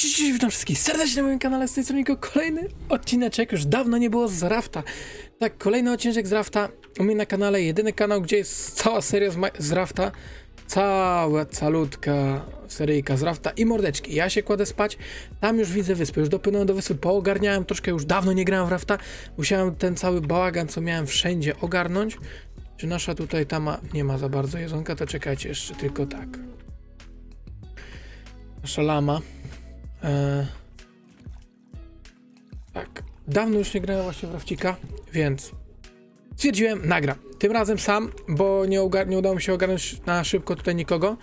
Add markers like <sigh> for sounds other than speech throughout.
Cześć, cześć, cześć, witam wszystkich serdecznie na moim kanale, z tej strony kolejny odcineczek, już dawno nie było z Rafta. Tak, kolejny odcinek z Rafta u mnie na kanale, jedyny kanał, gdzie jest cała seria z, z Rafta, cała, calutka seryjka z Rafta i mordeczki. Ja się kładę spać, tam już widzę wyspę, już dopłynąłem do wyspy, poogarniałem troszkę, już dawno nie grałem w Rafta, musiałem ten cały bałagan, co miałem wszędzie ogarnąć. Czy nasza tutaj ta ma, nie ma za bardzo jedzonka, to czekajcie jeszcze tylko tak. Nasza lama. E, tak. Dawno już nie grałem właśnie w Rafcika, więc stwierdziłem, nagram. Tym razem sam, bo nie, nie udało mi się ogarnąć na szybko tutaj nikogo.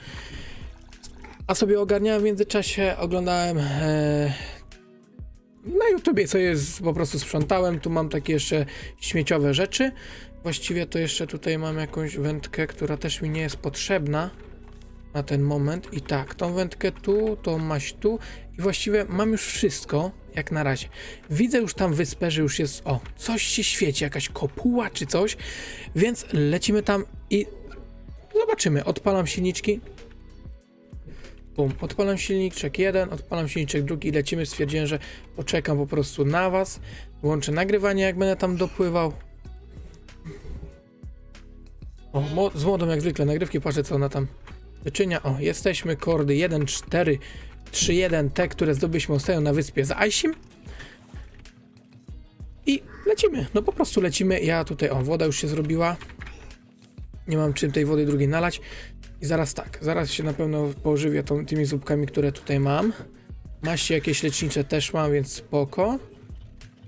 A sobie ogarniałem w międzyczasie, oglądałem e, na YouTubie, co jest, po prostu sprzątałem. Tu mam takie jeszcze śmieciowe rzeczy. Właściwie to jeszcze tutaj mam jakąś wędkę, która też mi nie jest potrzebna na ten moment. I tak, tą wędkę tu, tą maść tu i właściwie mam już wszystko, jak na razie. Widzę już tam wyspę, że już jest, o, coś się świeci, jakaś kopuła czy coś, więc lecimy tam i zobaczymy. Odpalam silniczki. Bum, odpalam silniczek jeden, odpalam silniczek drugi, lecimy. Stwierdziłem, że poczekam po prostu na was. Włączę nagrywanie, jak będę tam dopływał. O, z młodą jak zwykle nagrywki, patrzę co ona tam wyczynia. O, jesteśmy, kordy 1, 4, 3, 1, te, które zdobyliśmy ostatnio na wyspie z Aisim. I lecimy, no po prostu lecimy. Ja tutaj, o, woda już się zrobiła. Nie mam czym tej wody drugiej nalać. I zaraz tak, zaraz się na pewno pożywię tą, tymi zupkami, które tutaj mam. Maści jakieś lecznicze też mam, więc spoko.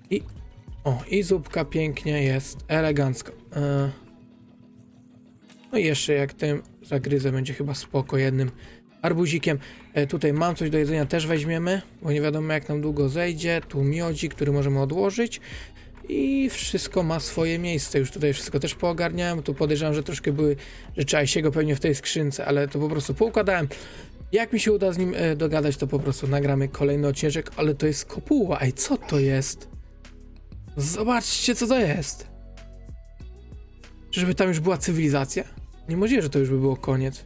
I, o, i zupka pięknie jest, elegancko. E, no i jeszcze jak tym zagryzę, będzie chyba spoko jednym arbuzikiem. E, tutaj mam coś do jedzenia, też weźmiemy, bo nie wiadomo jak nam długo zejdzie. Tu miodzi, który możemy odłożyć. I wszystko ma swoje miejsce. Już tutaj wszystko też poogarniałem. Tu podejrzewam, że troszkę były rzeczy Aisiego pewnie w tej skrzynce, ale to po prostu poukładałem. Jak mi się uda z nim e, dogadać, to po prostu nagramy kolejny odcinek, ale to jest kopuła. Ej, co to jest? Zobaczcie, co to jest. Czyżby tam już była cywilizacja? Niemożliwe, że to już by było koniec.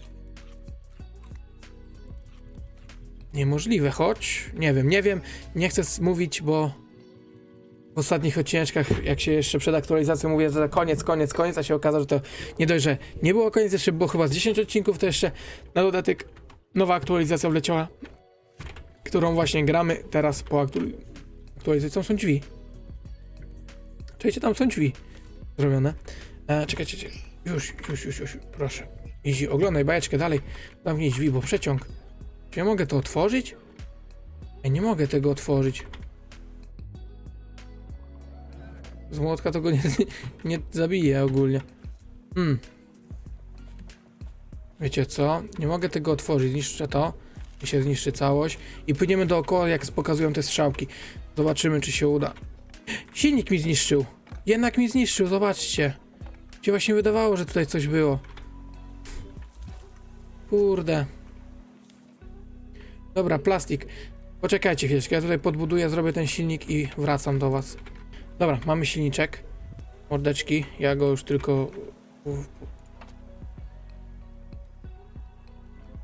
Niemożliwe, choć nie wiem, nie wiem, nie chcę mówić, bo w ostatnich odcinkach, jak się jeszcze przed aktualizacją mówię, że koniec, koniec, koniec, a się okazało, że to nie dość, że nie było koniec, jeszcze było chyba z 10 odcinków, to jeszcze na dodatek nowa aktualizacja wleciała, którą właśnie gramy teraz po aktu- aktualizacji. Tam są drzwi. Czekajcie, tam są drzwi zrobione. E, czekajcie, czekajcie. Już, już, już, już, proszę. Izi, oglądaj bajeczkę dalej. Zamknij drzwi, bo przeciąg. Czy ja mogę to otworzyć? Ja nie mogę tego otworzyć. Z młotka to go nie, <laughs> nie zabije ogólnie. Hmm. Wiecie co? Nie mogę tego otworzyć. Zniszczę to. I się zniszczy całość. I płyniemy dookoła, jak pokazują te strzałki. Zobaczymy, czy się uda. Silnik mi zniszczył. Jednak mi zniszczył, zobaczcie. Gdzie właśnie wydawało, że tutaj coś było. Kurde. Dobra, plastik. Poczekajcie chwileczkę, ja tutaj podbuduję, zrobię ten silnik i wracam do was. Dobra, mamy silniczek. Mordeczki, ja go już tylko...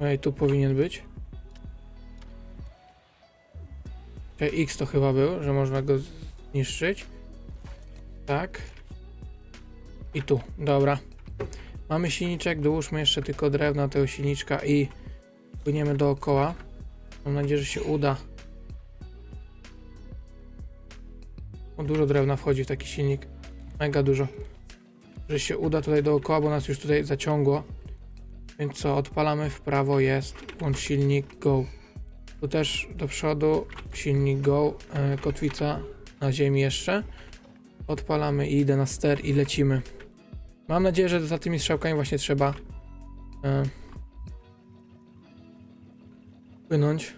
Ej, tu powinien być. X to chyba był, że można go zniszczyć. Tak. I tu, dobra. Mamy silniczek, dołóżmy jeszcze tylko drewna tego silniczka i płyniemy dookoła. Mam nadzieję, że się uda. O, dużo drewna wchodzi w taki silnik. Mega dużo. Że się uda tutaj dookoła, bo nas już tutaj zaciągło. Więc co, odpalamy w prawo jest. Włącz silnik, go. Tu też do przodu, silnik go. E, kotwica na ziemi jeszcze. Odpalamy i idę na ster i lecimy. Mam nadzieję, że za tymi strzałkami właśnie trzeba e, płynąć.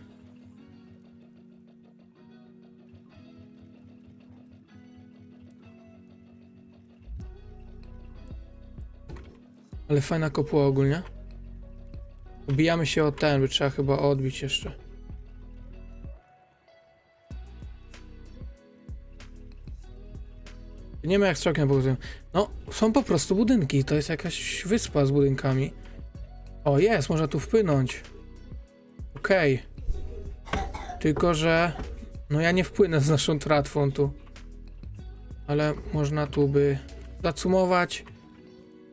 Ale fajna kopuła ogólnie. Ubijamy się o ten, by trzeba chyba odbić jeszcze. Nie wiem jak strzałki pokazują. No, są po prostu budynki. To jest jakaś wyspa z budynkami. O, jest, można tu wpłynąć. Okej. tylko że no ja nie wpłynę z naszą tratwą tu. Ale można tu by zacumować.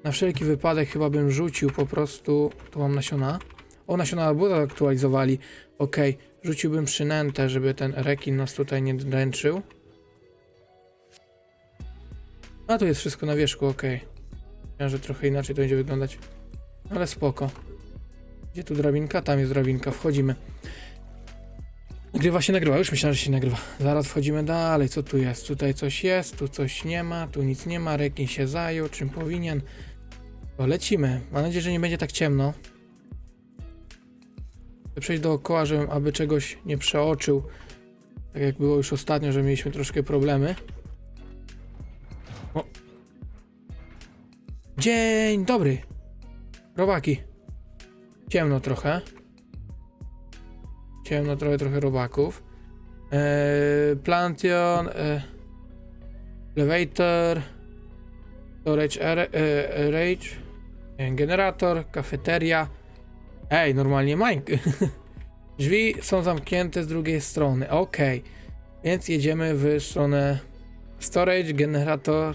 Na wszelki wypadek chyba bym rzucił po prostu. Tu mam nasiona. O, nasiona albo zaktualizowali. Okej, rzuciłbym przynętę, żeby ten rekin nas tutaj nie dręczył. A tu jest wszystko na wierzchu, okej. Myślałem, że trochę inaczej to będzie wyglądać. Ale spoko. Gdzie tu drabinka? Tam jest drabinka, wchodzimy. Nagrywa się, nagrywa. Już myślałem, że się nagrywa. Zaraz wchodzimy dalej. Co tu jest? Tutaj coś jest, tu coś nie ma, tu nic nie ma. Rekin się zajął, czym powinien. To lecimy. Mam nadzieję, że nie będzie tak ciemno. Chcę przejść dookoła, żebym aby czegoś nie przeoczył. Tak jak było już ostatnio, że mieliśmy troszkę problemy. O. Dzień dobry. Robaki. Ciemno trochę. Ciemno trochę, trochę robaków. Eee, Plantion. E, elevator. Storage e, Rage. e, Generator. Kafeteria. Ej, normalnie mań. <laughs> Drzwi są zamknięte z drugiej strony. Ok. Więc jedziemy w stronę storage, generator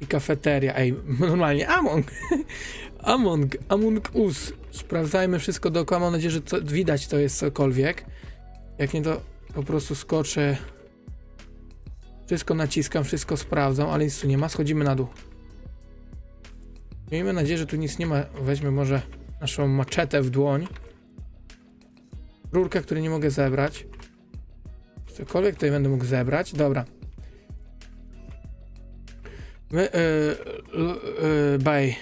i kafeteria. Ej, normalnie Among. <laughs> Among, Among Us. Sprawdzajmy wszystko dookoła. Mam nadzieję, że co, widać to jest cokolwiek. Jak nie, to po prostu skoczę. Wszystko naciskam, wszystko sprawdzam, ale nic tu nie ma. Schodzimy na dół. Miejmy nadzieję, że tu nic nie ma. Weźmy może naszą maczetę w dłoń. Rurkę, której nie mogę zebrać. Cokolwiek tutaj będę mógł zebrać. Dobra. Y, l- y, Bay,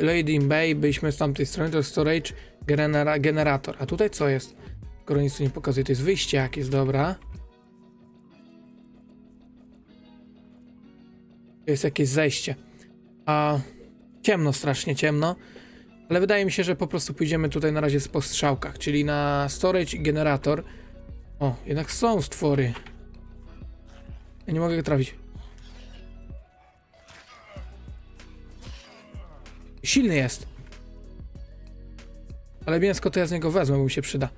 Lady in Bay, byliśmy z tamtej strony, to jest storage genera generator. A tutaj co jest? Skoro nic tu nie pokazuje, to jest wyjście jakieś, dobra. To jest jakieś zejście. A ciemno, strasznie ciemno. Ale wydaje mi się, że po prostu pójdziemy tutaj na razie po strzałkach, czyli na storage i generator. O, jednak są stwory. Ja nie mogę trafić. Silny jest. Ale mięsko to ja z niego wezmę, bo mi się przyda.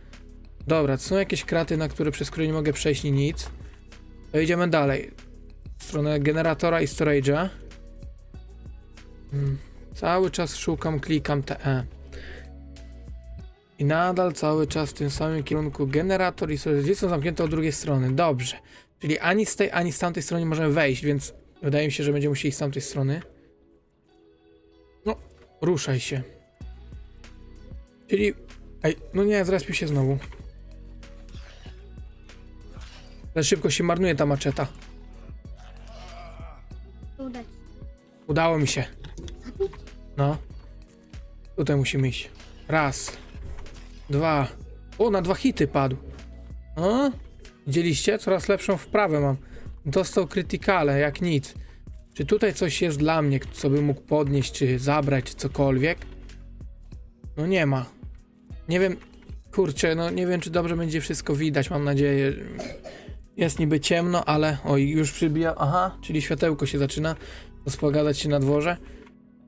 Dobra, są jakieś kraty, na które, przez które nie mogę przejść ni nic. To idziemy dalej. W stronę generatora i storage'a. Hmm. Cały czas szukam, klikam TE. I nadal cały czas w tym samym kierunku generator i storage. Drzwi są zamknięte od drugiej strony. Dobrze. Czyli ani z tej, ani z tamtej strony możemy wejść, więc wydaje mi się, że będziemy musieli z tamtej strony. Ruszaj się. Czyli... Ej, no nie, zrespił się znowu. Ale szybko się marnuje ta maczeta. Udać. Udało mi się. Zabić? No. Tutaj musimy iść. Raz. Dwa. O, na dwa hity padł. O? Widzieliście? Coraz lepszą wprawę mam. Dostał krytykale, jak nic. Czy tutaj coś jest dla mnie, co bym mógł podnieść, czy zabrać, czy cokolwiek? No nie ma. Nie wiem, kurczę, no nie wiem, czy dobrze będzie wszystko widać, mam nadzieję. Jest niby ciemno, ale... Oj, już przybija... Aha, czyli światełko się zaczyna. Rozpogadać się na dworze.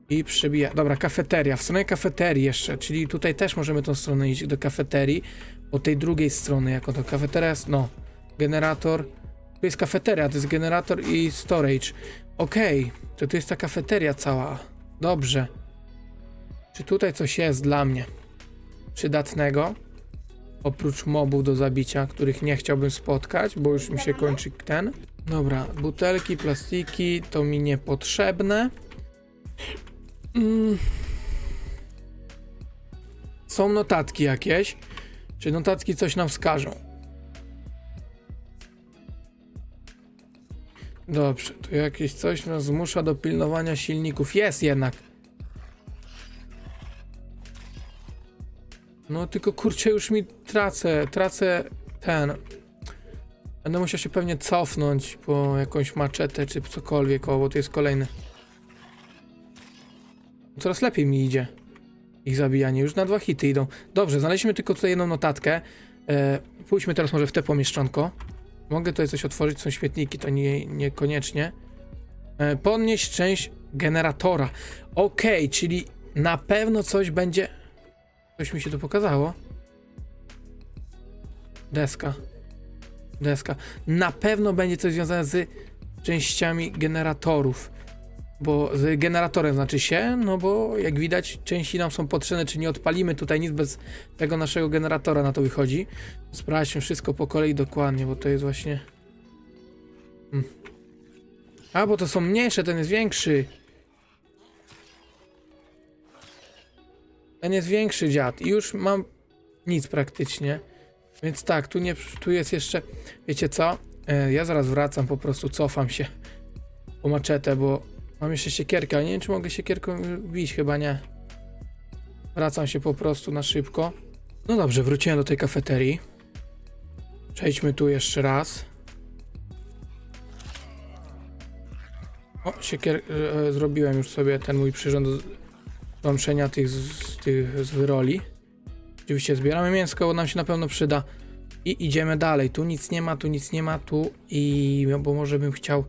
I przybija. Dobra, kafeteria. W stronę kafeterii jeszcze, czyli tutaj też możemy tą stronę iść do kafeterii. Od tej drugiej strony, jako to kafeteria jest, no, generator. Tu jest kafeteria, to jest generator i storage. Okej, to tu jest ta kafeteria cała. Dobrze. Czy tutaj coś jest dla mnie przydatnego? Oprócz mobów do zabicia, których nie chciałbym spotkać, bo już mi się kończy ten. Dobra, butelki, plastiki to mi niepotrzebne. Mm. Są notatki jakieś. Czy notatki coś nam wskażą? Dobrze, tu jakieś coś nas zmusza do pilnowania silników. Jest jednak. No tylko kurczę, już mi tracę, tracę ten. Będę musiał się pewnie cofnąć po jakąś maczetę czy cokolwiek, o, bo to jest kolejny. Coraz lepiej mi idzie ich zabijanie. Już na dwa hity idą. Dobrze, znaleźliśmy tylko tutaj jedną notatkę. E, pójdźmy teraz może w te pomieszczonko. Mogę tutaj coś otworzyć, są śmietniki, to nie, niekoniecznie. E, podnieść część generatora. Okej, czyli na pewno coś będzie... Coś mi się tu pokazało. Deska. Deska. Na pewno będzie coś związane z częściami generatorów. Bo z generatorem znaczy się, no bo jak widać, części nam są potrzebne, czy nie odpalimy tutaj nic bez tego naszego generatora na to wychodzi. Sprawdźmy wszystko po kolei dokładnie, bo to jest właśnie. Hmm. A, bo to są mniejsze, ten jest większy. Ten jest większy dziad i już mam nic praktycznie. Więc tak, tu nie, tu jest jeszcze, wiecie co? E, ja zaraz wracam, po prostu cofam się po maczetę, bo mam jeszcze siekierkę, ale nie wiem, czy mogę siekierką bić, chyba nie. Wracam się po prostu na szybko. No dobrze, wróciłem do tej kafeterii. Przejdźmy tu jeszcze raz. O, siekier... E, zrobiłem już sobie ten mój przyrząd do łączenia tych z, tych z wyroli. Oczywiście zbieramy mięsko, bo nam się na pewno przyda. I idziemy dalej. Tu nic nie ma, tu nic nie ma, tu i... bo może bym chciał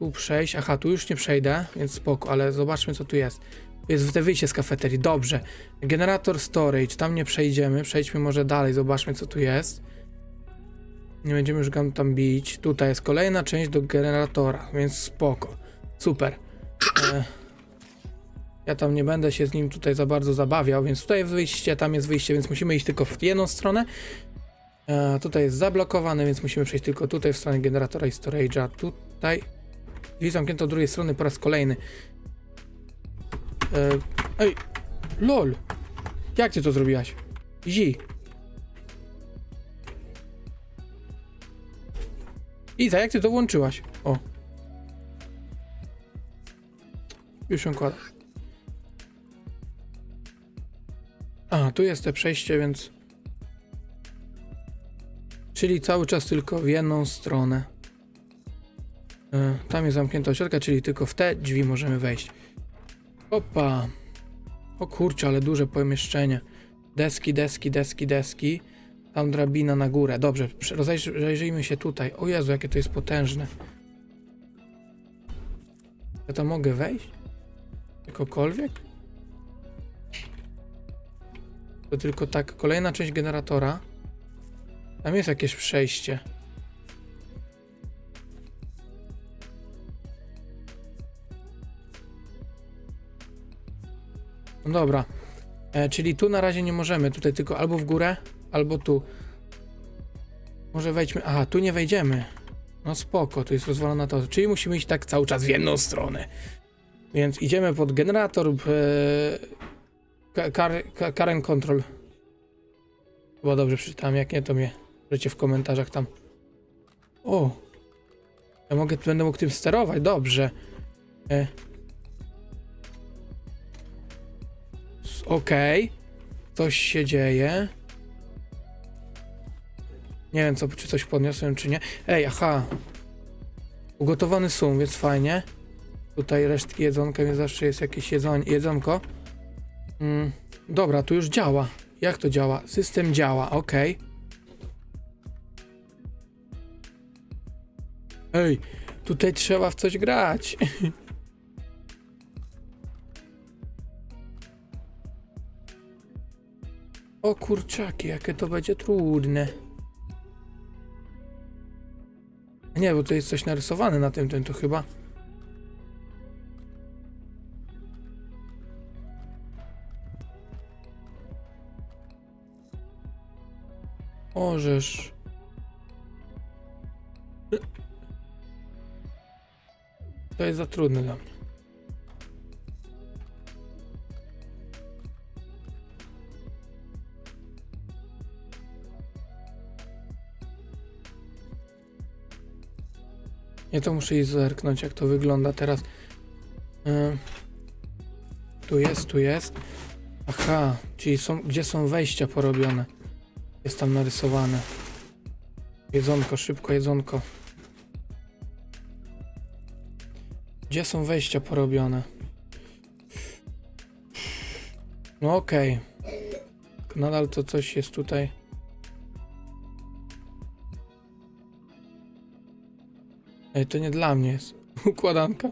tu przejść. Aha, tu już nie przejdę, więc spoko, ale zobaczmy co tu jest. Tu jest wyjście z kafeterii, dobrze. Generator storage, tam nie przejdziemy. Przejdźmy może dalej, zobaczmy co tu jest. Nie będziemy już tam bić. Tutaj jest kolejna część do generatora, więc spoko. Super. E, ja tam nie będę się z nim tutaj za bardzo zabawiał, więc tutaj jest wyjście, tam jest wyjście, więc musimy iść tylko w jedną stronę. E, tutaj jest zablokowane, więc musimy przejść tylko tutaj w stronę generatora i storage'a. Tutaj drzwi zamknięte od drugiej strony po raz kolejny. E, ej, lol. Jak ty to zrobiłaś? Zi. Iza, jak ty to włączyłaś? O. Już ją kładę. A, tu jest te przejście, więc... Czyli cały czas tylko w jedną stronę. E, Tam jest zamknięta ośrodka, czyli tylko w te drzwi możemy wejść. Opa. O kurczę, ale duże pomieszczenie. Deski, deski, deski, deski. Tam drabina na górę. Dobrze, rozejrzyjmy się tutaj. O Jezu, jakie to jest potężne. Ja tam mogę wejść? Jakokolwiek? To tylko tak, kolejna część generatora. Tam jest jakieś przejście. Dobra. E, czyli tu na razie nie możemy. Tutaj tylko albo w górę, albo tu. Może wejdźmy. Aha, tu nie wejdziemy. No spoko, tu jest rozwalona to. Czyli musimy iść tak cały czas w jedną stronę. Więc idziemy pod generator. E, ka- car, ka- current control. Chyba dobrze przeczytałem, jak nie to mnie możecie w komentarzach tam. O! Ja mogę, będę mógł tym sterować, dobrze. E. Okej. Coś się dzieje. Nie wiem, co, czy coś podniosłem, czy nie. Ej, aha. Ugotowany sum, więc fajnie. Tutaj resztki jedzonka, więc zawsze jest jakieś jedzon jedzonko. Mm, dobra, tu już działa. Jak to działa? System działa, ok. Ej, tutaj trzeba w coś grać. <laughs> o kurczaki, jakie to będzie trudne. Nie, bo to jest coś narysowane na tym, tym to chyba. Możesz. To jest za trudne dla mnie. Nie to muszę iść zerknąć jak to wygląda teraz. Ym. Tu jest, tu jest. Aha, czyli są, gdzie są wejścia porobione. Jest tam narysowane. Jedzonko, szybko jedzonko. Gdzie są wejścia porobione? No okej. Nadal to coś jest tutaj. Ej, to nie dla mnie jest. <laughs> Układanka.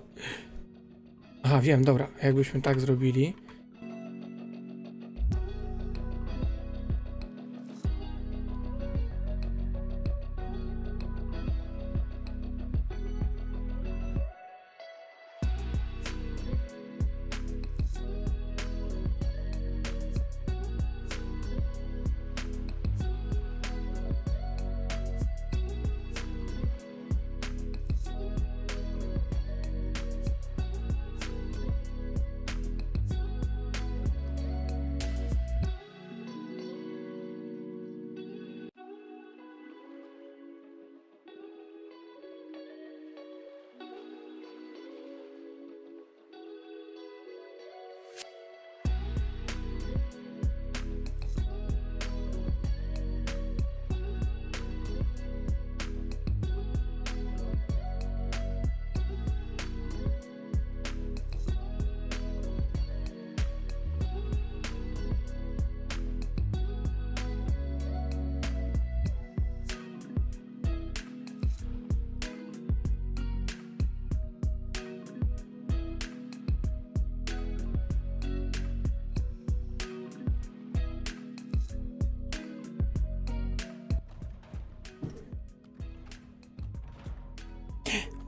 Aha, wiem, dobra. Jakbyśmy tak zrobili.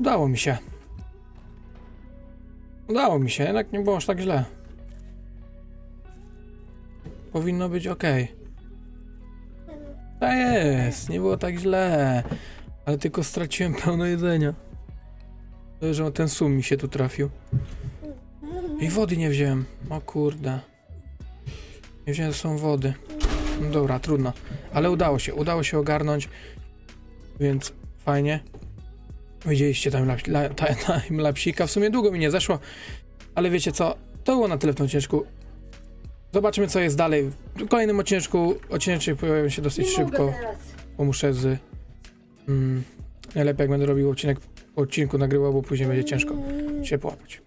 Udało mi się. Udało mi się, jednak nie było aż tak źle. Powinno być ok. To jest, nie było tak źle. Ale tylko straciłem pełno jedzenia. Że ten sum mi się tu trafił. I wody nie wziąłem. O kurde. Nie wziąłem sobą wody. No dobra, trudno. Ale udało się, udało się ogarnąć. Więc fajnie. Widzieliście tam lap, la, ta, <laughs> time lapsika. W sumie długo mi nie zeszło. Ale wiecie co? To było na tyle w tym odcineczku. Zobaczymy co jest dalej. W kolejnym odcineczku odcineczek pojawią się dosyć szybko. Bo muszę z... Mm, najlepiej jak będę robił odcinek po odcinku nagrywał, bo później będzie ciężko się połapać.